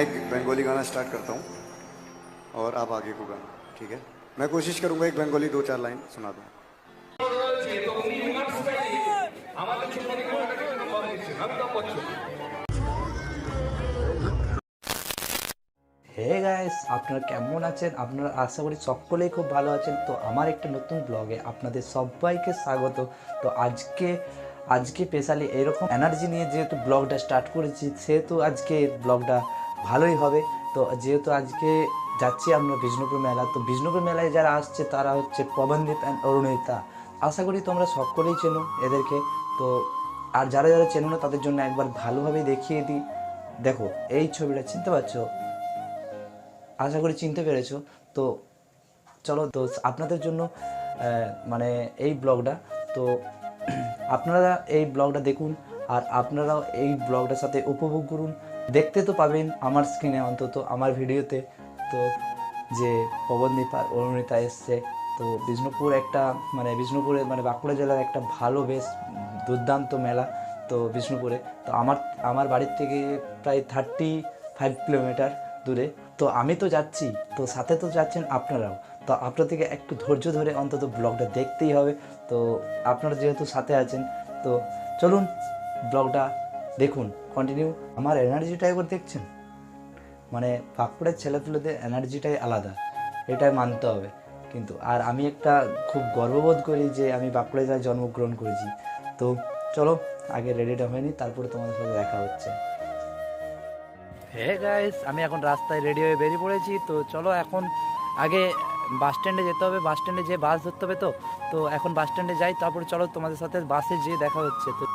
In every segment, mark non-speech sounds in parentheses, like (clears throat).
एक बंगाली गाना स्टार्ट करता हूँ और आप आगे को गाना ठीक है मैं कोशिश करूँगा एक बंगाली दो चार लाइन सुना दूँ রয়েছে তো উনি ওনার স্টাইলে আমাদের ছোট ছোট নম্বর দিচ্ছেন অমিতাভ বচ্চন হে গাইস আপনারা কেমন আছেন আপনারা আশা করি সকলেই খুব ভালো আছেন তো আমার একটা নতুন ব্লগে আপনাদের সবাইকে স্বাগত তো আজকে আজকে স্পেশালি এরকম এনার্জি নিয়ে যেহেতু ব্লগটা স্টার্ট করেছি সেহেতু আজকে ব্লগটা ভালোই হবে। তো যেহেতু আজকে যাচ্ছি আমরা বিষ্ণুপুর মেলা তো বিষ্ণুপুর মেলায় যারা আসছে তারা হচ্ছে পবনদীপ অ্যান্ড অরুণিতা। আশা করি তোমরা সকলেই চেনো এদেরকে। তো আর যারা যারা চেনো না, তাদের জন্য একবার ভালোভাবে দেখিয়ে দিই। দেখো, এই ছবিটা চিনতে পারছ? আশা করি চিনতে পেরেছ। তো চলো, তো আপনাদের জন্য মানে এই ব্লগটা। তো (clears throat) আপনারা এই ব্লগটা দেখুন আর আপনারাও এই ব্লগটার সাথে উপভোগ করুন। দেখতে তো পাবেন আমার স্ক্রিনে অন্তত আমার ভিডিওতে। তো যে পবনদীপ আর অরুণিতা এসছে, তো বিষ্ণুপুর একটা মানে বিষ্ণুপুরে মানে বাঁকুড়া জেলার একটা ভালো বেশ দুর্দান্ত মেলা তো বিষ্ণুপুরে। তো আমার আমার বাড়ির থেকে প্রায় থার্টি ফাইভ কিলোমিটার দূরে। তো আমি তো যাচ্ছি, তো সাথে তো যাচ্ছেন আপনারাও। তো আপনার থেকে একটু ধৈর্য ধরে অন্তত ব্লগটা দেখতেই হবে। তো আপনারা যেহেতু সাথে আছেন, তো চলুন ব্লগটা দেখুন কন্টিনিউ আমার এনার্জিটা একবার দেখছেন? মানে বাঁকুড়ার ছেলেপুলেদের এনার্জিটাই আলাদা, এটাই মানতে হবে। কিন্তু, আর আমি একটা খুব গর্ববোধ করি যে আমি বাঁকুড়া জেলায় জন্মগ্রহণ করেছি। তো চলো, আগে রেডিটা হয়নি, তারপরে তোমাদের সাথে দেখা হচ্ছে। হে গাইস আমি এখন রাস্তায় রেডি হয়ে বেরিয়ে পড়েছি। তো চলো এখন আগে বাস স্ট্যান্ডে যেতে হবে। বাস স্ট্যান্ডে যেয়ে বাস ধরতে হবে তো? তো এখন বাস স্ট্যান্ডে যাই, তারপরে চলো তোমাদের সাথে বাসে যেয়ে দেখা হচ্ছে। তো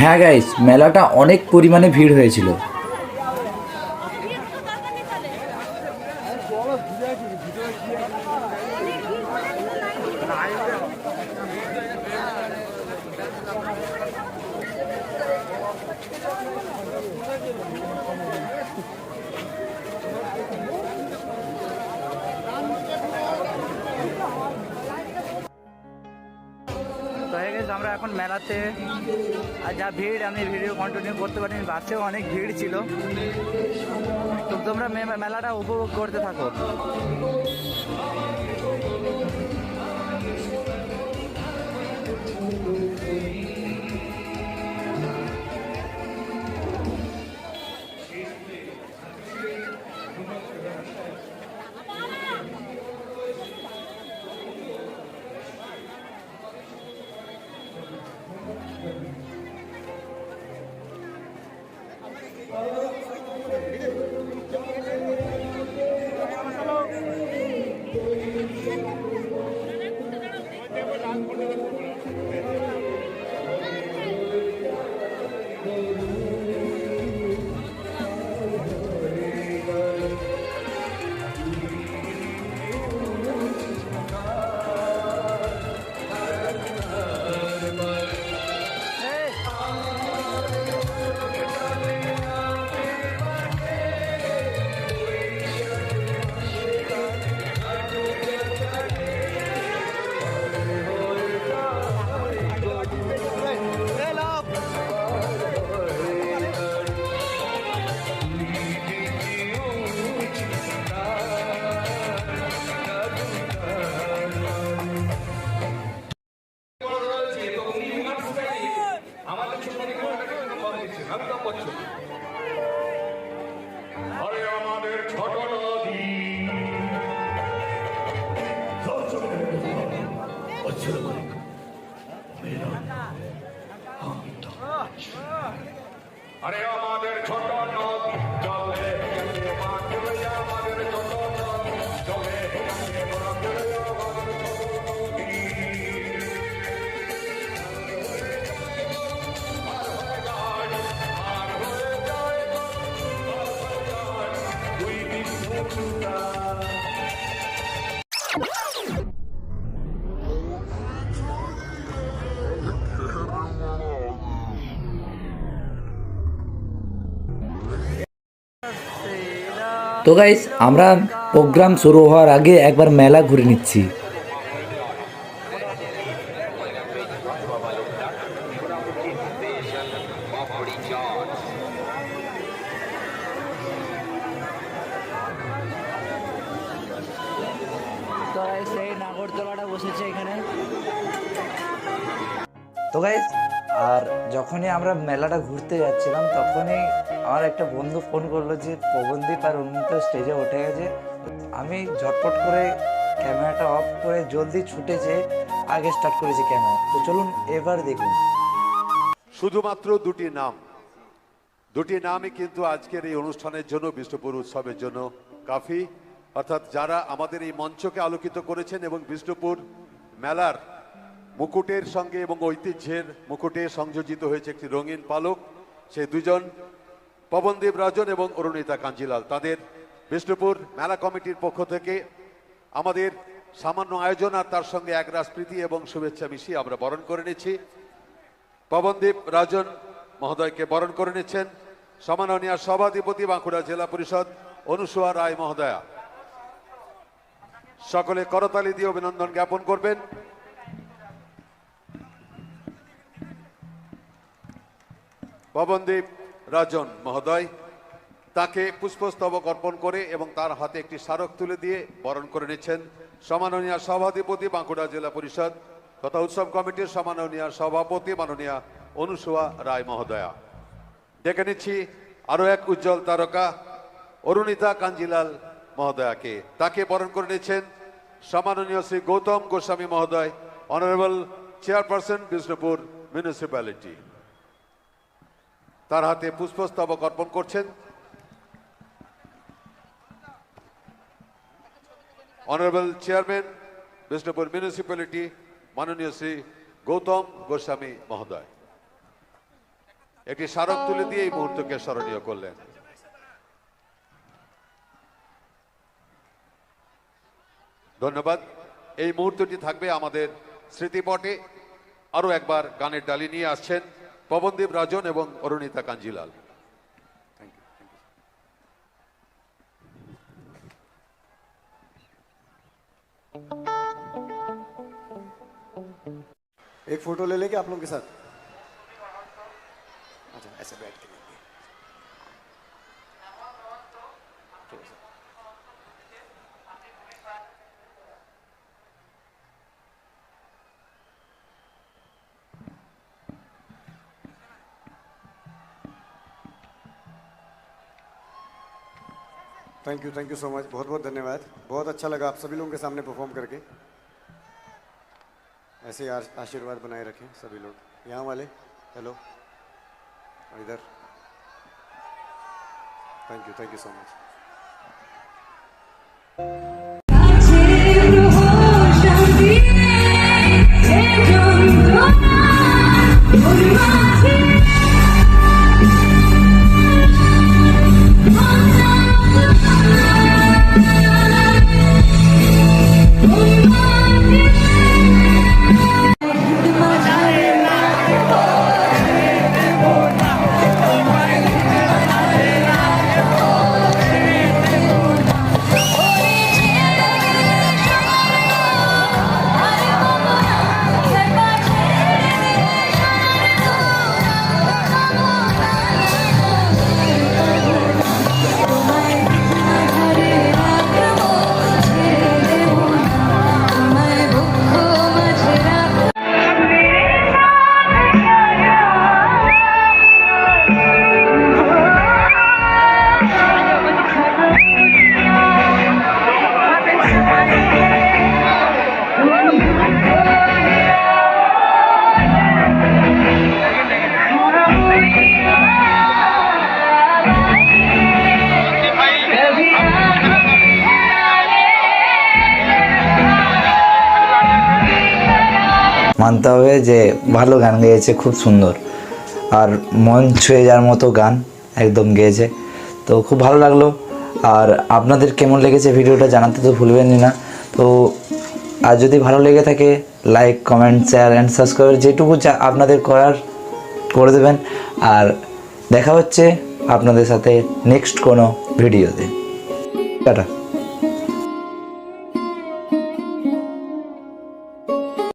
হ্যাঁ গাইস মেলাটা অনেক পরিমাণে ভিড় হয়েছিল। গেছে আমরা এখন মেলাতে, আর যা ভিড়, আমি ভিডিও কন্টিনিউ করতে পারিনি, বাসেও অনেক ভিড় ছিল। তো তোমরা মেলাটা উপভোগ করতে থাকো। তো গাইস আমরা প্রোগ্রাম শুরু হওয়ার আগে একবার মেলা ঘুরে নিচ্ছি। তো সেই নাগরদোলাটা বসেছে এখানে। তো গাইস আর যখনই আমরা মেলাটা ঘুরতে যাচ্ছিলাম তখনই আমার একটা বন্ধু ফোন করল যে পবনদীপ আর অন্য স্টেজে উঠে গেছে। আমি ঝটপট করে ক্যামেরাটা অফ করে জলদি ছুটেছে আগে স্টার্ট করেছি ক্যামেরা। তো চলুন এবার দেখুন। শুধুমাত্র দুটি নাম। দুটি নামই কিন্তু আজকের এই অনুষ্ঠানের জন্য, বিষ্ণুপুর উৎসবের জন্য কাফি। অর্থাৎ যারা আমাদের এই মঞ্চকে আলোকিত করেছেন এবং বিষ্ণুপুর মেলার মুকুটের সঙ্গে এবং ঐতিহ্যের মুকুটে সংযোজিত হয়েছে একটি রঙিন পালক, সেই দুজন পবনদীপ রাজন এবং অরুণিতা কাঞ্জিলাল। তাদের বিষ্ণুপুর মেলা কমিটির পক্ষ থেকে আমাদের সামান্য আয়োজন আর তার সঙ্গে এক রাজপ্রীতি এবং শুভেচ্ছা মিশিয়ে আমরা বরণ করে নিচ্ছি। পবনদীপ রাজন মহোদয়কে বরণ করে নিচ্ছেন। সমাননীয় সভাধিপতি বাঁকুড়া জেলা পরিষদ অনুসুয়া রায় মহোদয়া। সকলে করতালি দিয়ে অভিনন্দন জ্ঞাপন করবেন। পবনদীপ রাজন মহোদয়, তাকে পুষ্পস্তবক অর্পণ করে এবং তার হাতে একটি স্মারক তুলে দিয়ে বরণ করে নিচ্ছেন সমাননীয় সভাধিপতি বাঁকুড়া জেলা পরিষদ তথা উৎসব কমিটির সমাননীয় সভাপতি মাননীয় অনুসুয়া রায় মহোদয়া। ডেকে নিচ্ছি আরও এক উজ্জ্বল তারকা, অরুণিতা কাঞ্জিলাল মহোদয়াকে। তাকে বরণ করে নিচ্ছেন সম্মাননীয় শ্রী গৌতম গোস্বামী মহোদয়, অনারেবল চেয়ারপারসন বিষ্ণুপুর মিউনিসিপ্যালিটি। তার হাতে পুষ্পস্তবক অর্পণ করছেন। অনারেবল চেয়ারম্যান বিষ্ণুপুর মিউনিসিপ্যালিটি মাননীয় শ্রী গৌতম গোস্বামী মহোদয়। একটি স্মারক তুলে দিয়ে এই মুহূর্তকে স্মরণীয় করলেন। ধন্যবাদ। এই মুহূর্তটি থাকবে আমাদের স্মৃতিপটে। আরও একবার গানের ডালি নিয়ে আসছেন পবনদীপ রাজন এবং অরুণিতা কাঞ্জিলাল एक फोटो ले लेंगे आप लोगों के साथ Thank you thank you so much बहुत बहुत धन्यवाद। बहुत अच्छा लगा आप सभी लोगों के सामने परफॉर्म करके। ऐसे ही आशीर्वाद बनाए रखें सभी लोग। यहाँ वाले हेलो इधर। Thank you thank you so much মানতে হবে যে ভালো গান গেয়েছে, খুব সুন্দর। আর মন ছুঁয়ে যাওয়ার মতো গান একদম গেয়েছে। তো খুব ভালো লাগল। আর আপনাদের কেমন লেগেছে ভিডিওটা জানাতে তো ভুলবেন না। তো আর যদি ভালো লেগে থাকে like comment share and subscribe যেটুকু যা আপনাদের করার করে দেবেন। আর দেখা হচ্ছে আপনাদের সাথে নেক্সট কোনো ভিডিওতে। টাটা।